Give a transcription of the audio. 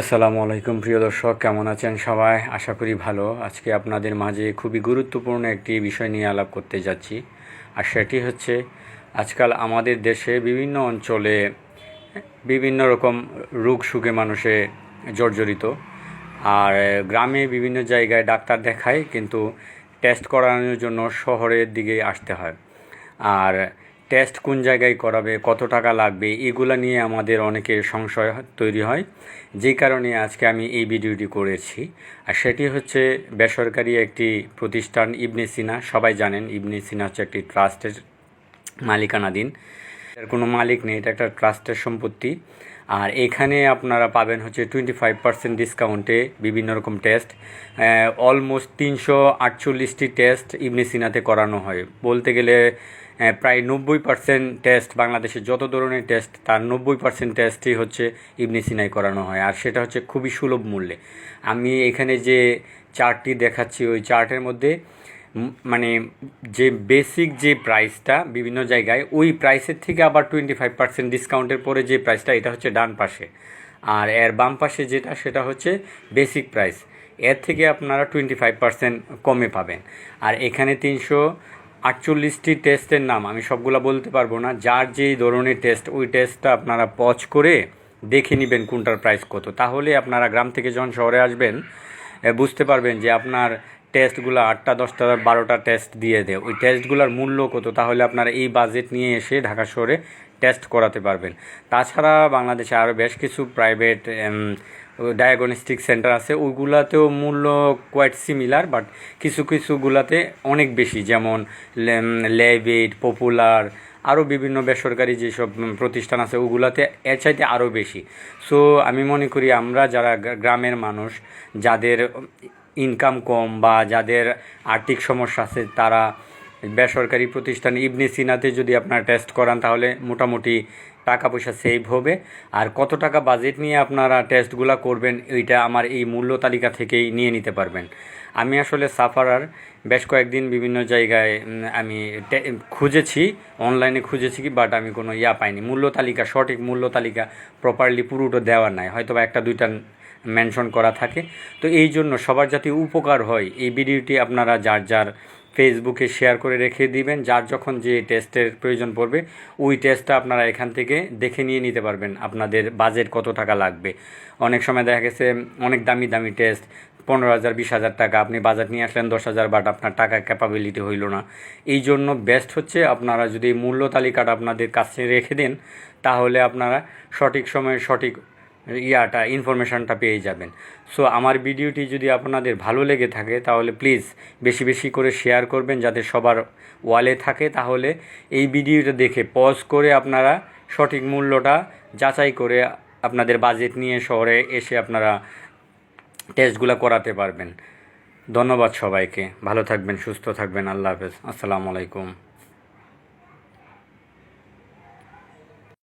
আসসালামু আলাইকুম, প্রিয় দর্শক, কেমন আছেন সবাই? আশা করি ভালো। আজকে আপনাদের মাঝে খুবই গুরুত্বপূর্ণ একটি বিষয় নিয়ে আলাপ করতে যাচ্ছি, আর সেটি হচ্ছে আজকাল আমাদের দেশে বিভিন্ন অঞ্চলে বিভিন্ন রকম রোগ সুখে মানুষে জর্জরিত, আর গ্রামে বিভিন্ন জায়গায় ডাক্তার দেখায়, কিন্তু টেস্ট করানোর জন্য শহরের দিকে আসতে হয়। আর টেস্ট কোন জায়গায় করাবে, কত টাকা লাগবে, এগুলো নিয়ে আমাদের অনেকে সংশয় তৈরি হয়। যে কারণে আজকে আমি এই ভিডিওটি করেছি। আর সেটি হচ্ছে বেসরকারি একটি প্রতিষ্ঠান, ইবনে সিনা। সবাই জানেন, ইবনে সিনা হচ্ছে একটি ট্রাস্টের মালিকানাধীন। এর কোনো মালিক নেই, এটা একটা ট্রাস্টের সম্পত্তি। আর এখানে আপনারা পাবেন হচ্ছে টোয়েন্টি ফাইভ পার্সেন্ট ডিসকাউন্টে বিভিন্ন রকম টেস্ট অলমোস্ট তিনশো আটচল্লিশটি টেস্ট ইবনে সিনাতে করানো হয়। বলতে গেলে প্রায় নব্বই পার্সেন্ট টেস্ট বাংলাদেশে যত ধরনের টেস্ট তার নব্বই পার্সেন্ট টেস্টই হচ্ছে ইবনে সিনায় করানো হয়। আর সেটা হচ্ছে খুবই সুলভ মূল্যে। আমি এখানে যে চার্টটি দেখাচ্ছি, ওই চার্টের মধ্যে মানে যে বেসিক যে প্রাইসটা বিভিন্ন জায়গায়, ওই প্রাইসের থেকে আবার টোয়েন্টি ফাইভ পার্সেন্ট ডিসকাউন্টের পরে যে প্রাইসটা এটা হচ্ছে ডান পাশে। আর এর বাম পাশে যেটা, সেটা হচ্ছে বেসিক প্রাইস এর থেকে আপনারা টোয়েন্টি ফাইভ পার্সেন্ট কমে পাবেন। আর এখানে তিনশো আটচল্লিশটি টেস্টের নাম, আমি সবগুলো বলতে পারব না। যার যেই ধরনের টেস্ট ওই টেস্টটা আপনারা পজ করে দেখে নেবেন কোনটার প্রাইস কত। তাহলে আপনারা গ্রাম থেকে যখন শহরে আসবেন বুঝতে পারবেন যে আপনার টেস্টগুলো আটটা, দশটা, বারোটা টেস্ট দিয়ে দেয়। ওই টেস্টগুলোর মূল্য কত? তাহলে আপনারা এই বাজেট নিয়ে এসে ঢাকা শহরে টেস্ট করাতে পারবেন। তাছাড়া বাংলাদেশে আরও বেশ কিছু প্রাইভেট ডায়াগনস্টিক সেন্টার আছে। ওইগুলাতেও মূল্য কোয়াইট সিমিলার বাট কিছু, কিছুগুলাতে অনেক বেশি। যেমন লেভিট পপুলার আরও বিভিন্ন বেসরকারি যেসব প্রতিষ্ঠান আছে, ওগুলাতে এর চাইতে আরও বেশি। সো আমি মনে করি আমরা যারা গ্রামের মানুষ, যাদের ইনকাম কম বা যাদের আর্থিক সমস্যা আছে, তারা বেসরকারি প্রতিষ্ঠান, ইবনে সিনাতে যদি আপনারা টেস্ট করান, তাহলে মোটামুটি টাকা পয়সা সেভ হবে। আর কত টাকা বাজেট নিয়ে আপনারা টেস্টগুলো করবেন, এইটা আমার এই মূল্য তালিকা থেকেই নিয়ে নিতে পারবেন। আমি আসলে সাফারার বেশ কয়েকদিন বিভিন্ন জায়গায় আমি খুঁজেছি অনলাইনে খুঁজেছি কি বাট আমি কোনো ইয়া পাইনি। মূল্য তালিকা, সঠিক মূল্য তালিকা প্রপারলি পুরোটা দেওয়া নাই। হয়তো একটা, দুইটা মেনশন করা থাকে। তো এই জন্য সবার যাতে উপকার হয়, এই ভিডিওটি আপনারা যার যার ফেসবুকে শেয়ার করে রেখে দিবেন। যার যখন যে টেস্টের প্রয়োজন পড়বে, ওই টেস্টটা আপনারা এখান থেকে দেখে নিয়ে নিতে পারবেন আপনাদের বাজেট কত টাকা লাগবে। অনেক সময় দেখা গেছে, অনেক দামি দামি টেস্ট পনেরো হাজার, বিশ হাজার টাকা। আপনি বাজার নিয়ে আসলেন দশ হাজার বাট আপনার টাকা ক্যাপাবিলিটি হইল না। এই জন্য বেস্ট হচ্ছে আপনারা যদি মূল্য তালিকাটা আপনাদের কাছে রেখে দেন, তাহলে আপনারা সঠিক সময়ে সঠিক ইয়াটা ইনফরমেশনটা পেয়ে যাবেন। সো আমার ভিডিওটি যদি আপনাদের ভালো লেগে থাকে, তাহলে প্লিজ বেশি বেশি করে শেয়ার করবেন যাতে সবার ওয়ালে থাকে। তাহলে এই ভিডিওটা দেখে পজ করে আপনারা সঠিক মূল্যটা যাচাই করে আপনাদের বাজেট নিয়ে শহরে এসে আপনারা টেস্টগুলো করাতে পারবেন। ধন্যবাদ সবাইকে। ভালো থাকবেন, সুস্থ থাকবেন। আল্লাহ হাফেজ। আসসালামু আলাইকুম।